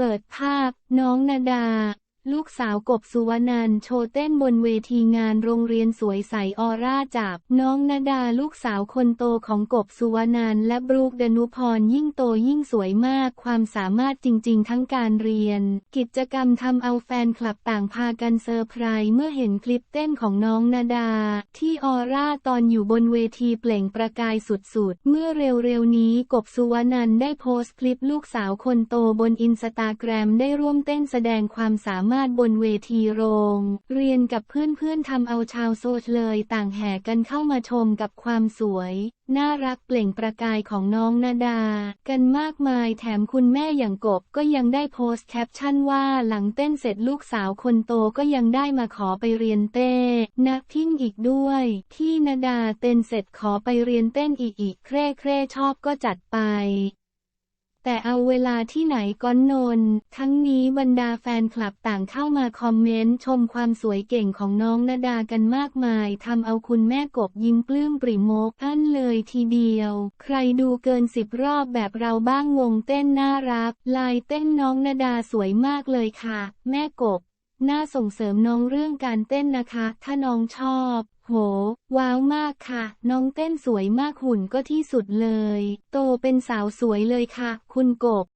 เปิดภาพ น้องนาดา ลูกสาวกบสุวรรณันโชว์เต้นบนเวทีงานโรงเรียนสวยใสออร่าจับ น้องนาดาลูกสาวคนโตของกบสุวรรณันและบรูคดนุพรยิ่งโตยิ่งสวยมากความสามารถจริง ๆ ทั้งการเรียน กิจกรรมทำเอาแฟนคลับต่างพากันเซอร์ไพรส์เมื่อเห็นคลิปเต้นของน้องนาดา ที่ออร่าตอนอยู่บนเวทีเปล่งประกายสุดๆ เมื่อเร็วๆนี้กบสุวรรณันได้โพสต์คลิปลูกสาวคนโตบนอินสตาแกรมได้ร่วมเต้นแสดงความสามารถบนเวทีโรง เรียนกับเพื่อนๆทำเอาชาวโซเชียลเลยต่างแห่กันเข้ามาชมกับความสวย น่ารักเปล่งประกายของน้องนาดา กันมากมายแถมคุณแม่อย่างกบก็ยังได้โพสต์แคปชั่นว่าหลังเต้นเสร็จลูกสาวคนโตก็ยังได้มาขอไปเรียนเต้นักทิ้งอีกด้วยที่นาดาเต้นเสร็จขอไปเรียนเต้นอีกอีกเคร่เคร่ชอบก็จัดไป แต่เอาเวลาที่ไหนก้อนนน ทั้งนี้บรรดาแฟนคลับต่างเข้ามาคอมเมนต์ชมความสวยเก่งของน้องนาดากันมากมายทำเอาคุณแม่กบยิ้มปลื้มปริโมกอั้นเลยทีเดียว ใครดูเกินสิบรอบแบบเราบ้างงงเต้นน่ารัก ลายเต้นน้องนาดาสวยมากเลยค่ะ แม่กบ น่าส่งเสริมน้องเรื่องการเต้นนะคะ ถ้าน้องชอบ โห ว้าวมากค่ะ น้องเต้นสวยมากหุ่นก็ที่สุดเลย โตเป็นสาวสวยเลยค่ะ คุณกบ